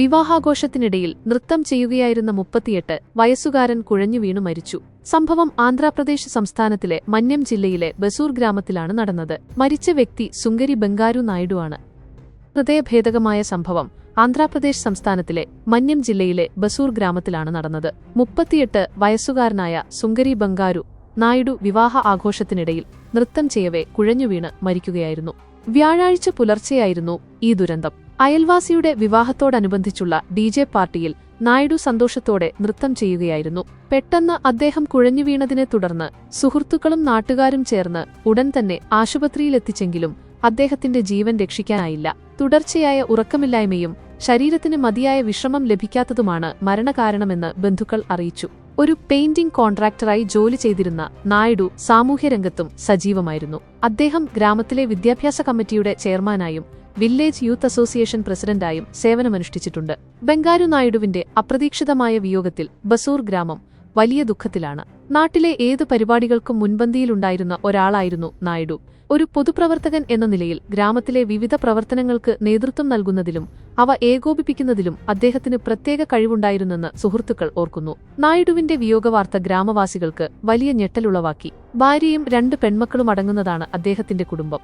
വിവാഹാഘോഷത്തിനിടയിൽ നൃത്തം ചെയ്യുകയായിരുന്ന മുപ്പത്തിയെട്ട് വയസ്സുകാരൻ കുഴഞ്ഞു വീണു മരിച്ചു. സംഭവം ആന്ധ്രാപ്രദേശ് സംസ്ഥാനത്തിലെ മന്യം ജില്ലയിലെ ബസൂർ ഗ്രാമത്തിലാണ് നടന്നത്. മരിച്ച വ്യക്തി സുങ്കരി ബംഗാരു ആണ് ഹൃദയഭേദകമായ സംഭവം ആന്ധ്രാപ്രദേശ് സംസ്ഥാനത്തിലെ മന്യം ജില്ലയിലെ ബസൂർ ഗ്രാമത്തിലാണ് നടന്നത്. മുപ്പത്തിയെട്ട് വയസ്സുകാരനായ സുങ്കരി ബംഗാരു നായിഡു വിവാഹ ആഘോഷത്തിനിടയിൽ നൃത്തം ചെയ്യവേ കുഴഞ്ഞുവീണ് മരിക്കുകയായിരുന്നു. വ്യാഴാഴ്ച പുലർച്ചെയായിരുന്നു ഈ ദുരന്തം. അയൽവാസിയുടെ വിവാഹത്തോടനുബന്ധിച്ചുള്ള ഡി ജെ പാർട്ടിയിൽ നായിഡു സന്തോഷത്തോടെ നൃത്തം ചെയ്യുകയായിരുന്നു. പെട്ടെന്ന് അദ്ദേഹം കുഴഞ്ഞു വീണതിനെ തുടർന്ന് സുഹൃത്തുക്കളും നാട്ടുകാരും ചേർന്ന് ഉടൻ തന്നെ ആശുപത്രിയിലെത്തിച്ചെങ്കിലും അദ്ദേഹത്തിന്റെ ജീവൻ രക്ഷിക്കാനായില്ല. തുടർച്ചയായ ഉറക്കമില്ലായ്മയും ശരീരത്തിന് മതിയായ വിശ്രമം ലഭിക്കാത്തതുമാണ് മരണകാരണമെന്ന് ബന്ധുക്കൾ അറിയിച്ചു. ഒരു പെയിന്റിംഗ് കോൺട്രാക്ടറായി ജോലി ചെയ്തിരുന്ന നായിഡു സാമൂഹ്യരംഗത്തും സജീവമായിരുന്നു. അദ്ദേഹം ഗ്രാമത്തിലെ വിദ്യാഭ്യാസ കമ്മിറ്റിയുടെ ചെയർമാനായും വില്ലേജ് യൂത്ത് അസോസിയേഷൻ പ്രസിഡന്റായും സേവനമനുഷ്ഠിച്ചിട്ടുണ്ട്. ബംഗാരു നായിഡുവിന്റെ അപ്രതീക്ഷിതമായ വിയോഗത്തിൽ ബസൂർ ഗ്രാമം വലിയ ദുഃഖത്തിലാണ്. നാട്ടിലെ ഏത് പരിപാടികൾക്കും മുൻപന്തിയിലുണ്ടായിരുന്ന ഒരാളായിരുന്നു നായിഡു. ഒരു പൊതുപ്രവർത്തകൻ എന്ന നിലയിൽ ഗ്രാമത്തിലെ വിവിധ പ്രവർത്തനങ്ങൾക്ക് നേതൃത്വം നൽകുന്നതിലും അവ ഏകോപിപ്പിക്കുന്നതിലും അദ്ദേഹത്തിന് പ്രത്യേക കഴിവുണ്ടായിരുന്നെന്ന് സുഹൃത്തുക്കൾ ഓർക്കുന്നു. നായിഡുവിന്റെ വിയോഗവാർത്ത ഗ്രാമവാസികൾക്ക് വലിയ ഞെട്ടലുളവാക്കി. ഭാര്യയും രണ്ട് പെൺമക്കളും അടങ്ങുന്നതാണ് അദ്ദേഹത്തിന്റെ കുടുംബം.